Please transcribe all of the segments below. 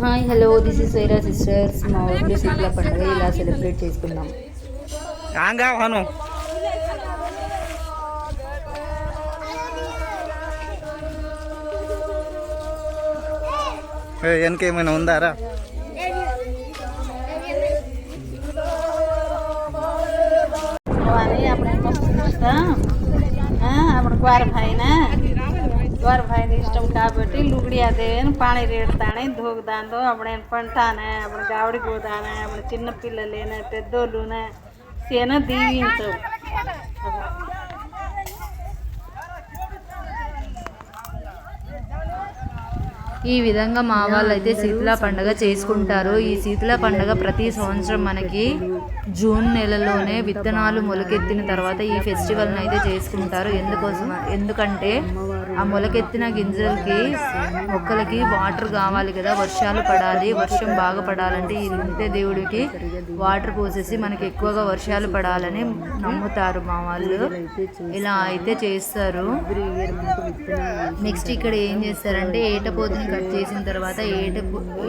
Hi hello this is Wyra sisters మా ఊర్లో సీట్ల పండుగ ఇలా సెలబ్రేట్ చేసుకున్నాం వెనక ఏమైనా ఉందారా? అప్పుడు కుమార్ భాయినా ద్వారా భయం ఇష్టం కాబట్టి లుగుడి అదే అని పాణి પાણી રેడతానే అప్పుడు నేను పంటానే అప్పుడు గావిడి పోతానే అప్పుడు చిన్న పిల్లలేనే పెద్దోళ్ళునే సేన దీవించవు ఈ విధంగా మా వాళ్ళు అయితే శీతల పండుగ చేసుకుంటారు. ఈ శీతల పండుగ ప్రతి సంవత్సరం మనకి జూన్ నెలలోనే విత్తనాలు మొలకెత్తిన తర్వాత ఈ ఫెస్టివల్ని అయితే చేసుకుంటారు. ఎందుకోసం? ఎందుకంటే ఆ మొలకెత్తిన గింజలకి మొక్కలకి వాటర్ కావాలి కదా వర్షాలు పడాలి వర్షం బాగా పడాలంటే ఈ ఉంటే దేవుడికి వాటర్ పోసేసి మనకి ఎక్కువగా వర్షాలు పడాలని నమ్ముతారు మా వాళ్ళు. ఇలా అయితే చేస్తారు. నెక్స్ట్ ఇక్కడ ఏం చేస్తారంటే ఏటపోతుని కట్ చేసిన తర్వాత ఏట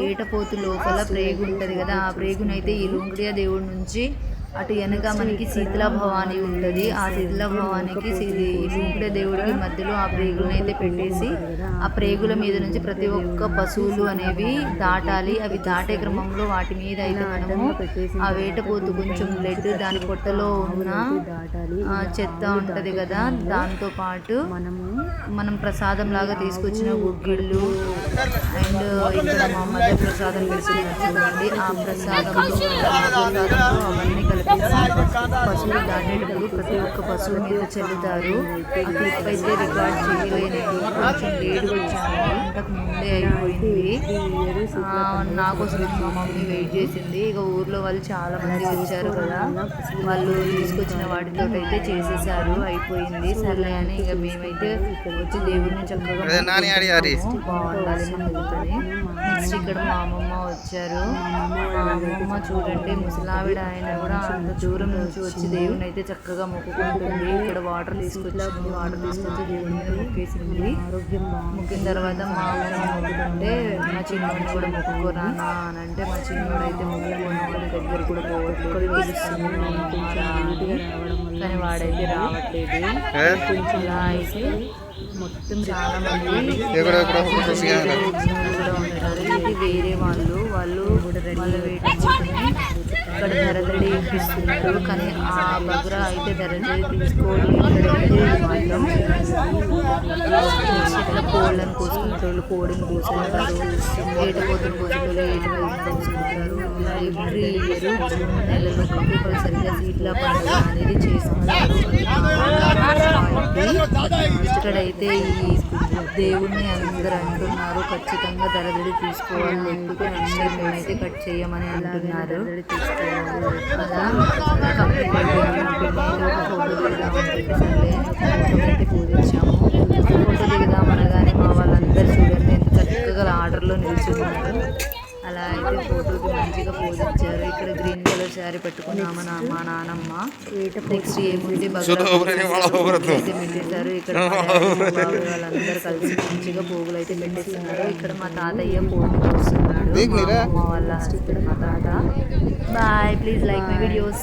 ఏటపోతు లోపల ప్రేగు ఉంటుంది కదా ఆ ప్రేగునైతే ఈ లుంగ్డియా దేవుడి నుంచి అటు వెనక మనకి శీతల భవాని ఉంటుంది. ఆ శీతల భవానికి లుంగ్డియా దేవుడికి మధ్యలో ఆ ప్రేగులను అయితే పెట్టేసి ఆ ప్రేగుల మీద నుంచి ప్రతి ఒక్క పశువులు అనేవి దాటాలి. అవి దాటే క్రమంలో వాటి మీద అయితే మనము ఆ వేటపోతు కొంచెం బ్లడ్ దాని పొట్టలో ఉన్న ఆ, చెత్త ఉంటది కదా దాంతో పాటు మనము మనం ప్రసాదం లాగా తీసుకొచ్చిన గుగ్గిళ్ళు అండ్ ఇక్కడ మా మధ్య ప్రసాదం తీసుకున్నట్టుంది ఆ ప్రసాదంలో అవన్నీ పశువులు ధాన్యాలు ప్రతి ఒక్క పశువు మీద చల్లుతారు అయితే రికార్డ్ చేయలేను కొంచెం లేట్ వచ్చాను అంతకు ముందే అయిపోయింది నాకు అసలు మా మమ్మీ వెయిట్ చేసింది ఇక ఊర్లో వాళ్ళు చాలా మంది వచ్చారు కదా వాళ్ళు తీసుకొచ్చిన వాటితో అయితే చేసేసారు అయిపోయింది సర్లే అని ఇక మేమైతే వచ్చి దేవుడిని చక్కగా బాగుండాలి నెక్స్ట్ ఇక్కడ మా అమ్మమ్మ వచ్చారు. మా అమ్మమ్మ చూడండి ముసలావిడ ఆయన కూడా దూరం నుంచి వచ్చి దేవుడిని అయితే చక్కగా మొక్కుకుంటుంది. ఇక్కడ వాటర్ తీసుకొచ్చి వాటర్ తీసుకొచ్చి దేవుడి మీద మొక్కేసింది. మొక్కిన తర్వాత మా మొక్కుతుంటే మా చిన్నోడిని కూడా మొక్కుకోరా అన్న అని అంటే మా చిన్నోడు అయితే మొక్కుకొని దగ్గర కూడా పోవట్లేదు కానీ వాడైతే రావట్లేదు. ఇలా అయితే మొత్తం చాలా మంది వేరే ఇది వేరే వాళ్ళు వాళ్ళు వాళ్ళ వెయిట్ చేసుకుని ఇక్కడ ధరదడి ఇప్పిస్తున్నారు కానీ ఆ బగ్ర అయితే ధరదడి తీసుకోవాలి ఇక్కడైతే కోళ్ళని కోసుకుంటారు కోడిని కోసుకుంటారు ఏటపోతులు కోసుకుంటారు ఏటపోతులు కోసుకుంటారు ఇలా ఎవ్రీ ఇయర్ జూన్ నెలలో కంపల్సరిగా సీట్ల పండుగ అనేది చేసుకుంటారు ఇక్కడైతే ఈ దేవుణ్ణి అందరూ అంటున్నారు. ఖచ్చితంగా ధరదడి తీసుకోవాలి. లేకపోతే టైం మేమైతే కట్ చేయమని అంటున్నారు. అలా కంప్లీట్ అయితే పూజించాము ఫోటో దిగుదాం అనగానే మా వాళ్ళందరూ చూడండి. ఎంత చక్కగా ఆర్డర్లో నిల్చున్నారు. అలా అయితే ఫోటోకి మంచిగా పోజ్ ఇచ్చారు. ఇక్కడ గ్రీన్ కలర్ శారీ పెట్టుకున్నాము మా నానమ్మ. నెక్స్ట్ ఏముంది. అయితే పెట్టేశారు. ఇక్కడ వాళ్ళందరూ కలిసి మంచిగా పోగులు అయితే పెట్టేస్తున్నారు. ఇక్కడ మా తాతయ్య పోగు చూస్తున్నాడు. మా అమ్మ వాళ్ళ husband, మా తాత. Bye please like my videos